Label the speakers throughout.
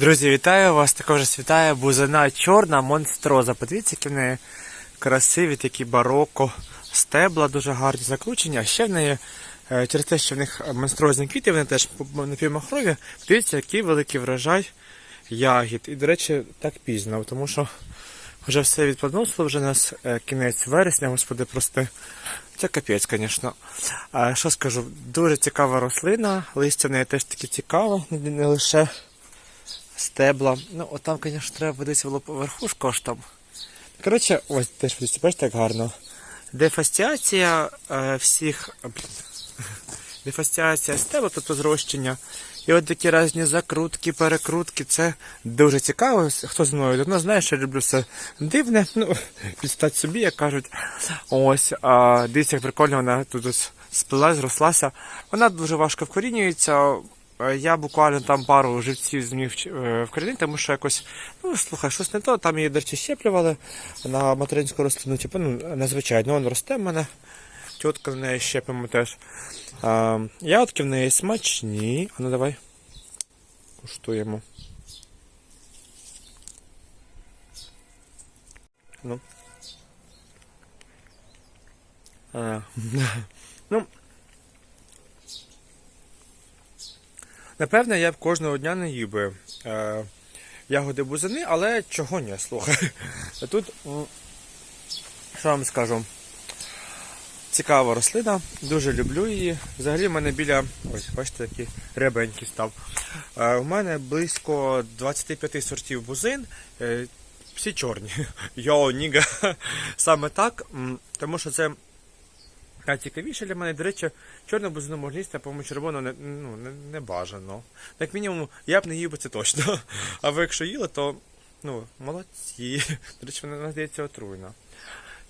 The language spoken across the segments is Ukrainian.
Speaker 1: Друзі, вітаю вас! Також вітає бузина чорна монстроза. Подивіться, які в неї красиві, такі бароко, стебла дуже гарні закручені. А ще в неї, е, через те, що в них монстрозні квіти, вони теж напівмахрові. Подивіться, який великий врожай ягід. І, до речі, так пізно, тому що вже все відплодоносило, вже у нас е, кінець вересня, господи, прости. Це капець, звісно. Що скажу, дуже цікава рослина, листя в неї теж таке цікаве, не лише стебла. Ну, от там, звісно, треба подивитися було верхушку аж там. Коротше, ось теж бачите, як гарно. Дефастіація е, всіх. а. Дефастіація стебла, тобто зрощення. І от такі різні закрутки, перекрутки, це дуже цікаво. Хто зі мною давно знає, що я люблю все дивне. Ну, підстать собі, як кажуть. Ось, а, дивіться, як прикольно вона тут ось сплилась, зрослася. Вона дуже важко вкорінюється. Е, Я буквально там пару живців зміг е, вкорінити, тому що якось, ну слухай, щось не то, там її, до речі, щеплювали на материнську рослину, типу, ну, незвичайно, він росте в мене. Тітка в неї щепимо теж. А, ягодки в неї смачні. А ну давай. Куштуємо. Ну. А, ну. Напевне, я б кожного дня не їв би е, ягоди бузини, але чого ні, слухай. Тут, що вам скажу, цікава рослина, дуже люблю її. Взагалі в мене біля, ось, бачите, такий рябенький став. Е, у мене близько 25 сортів бузин. Е, всі чорні. Йо, ніга. Саме так, тому що це найцікавіше для мене, до речі, чорну бузину можна а по-моєму червону не, ну, не, не бажано. Як мінімум, я б не їв би це точно. А ви якщо їли, то ну, молодці. До речі, вона здається отруйна.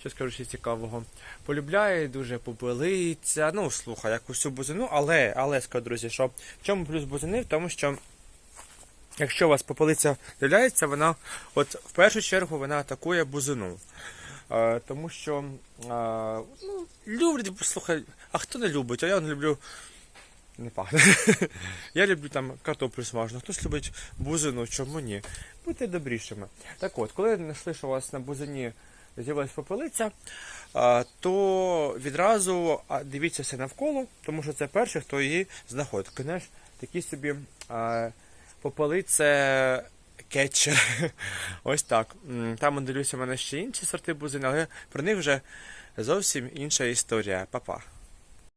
Speaker 1: Що скажу ще цікавого? Полюбляє дуже попелиця. Ну, слухай, як усю бузину, але, але скажу, друзі, що в чому плюс бузини? В тому, що якщо у вас попелиця з'являється, вона от в першу чергу вона атакує бузину. Тому що ну, люблять, слухай, а хто не любить? А я не люблю. Не пахне. Я люблю там картоплю смажену, хтось любить бузину, чому ні? Будьте добрішими. Так от, коли знайшли, що у вас на бузині з'явилась попелиця, то відразу дивіться все навколо, тому що це перший, хто її знаходить. Знаєш, такі собі а, попелице кетчер. Ось так. Там дивлюся в мене ще інші сорти бузин, але про них вже зовсім інша історія. Па-па.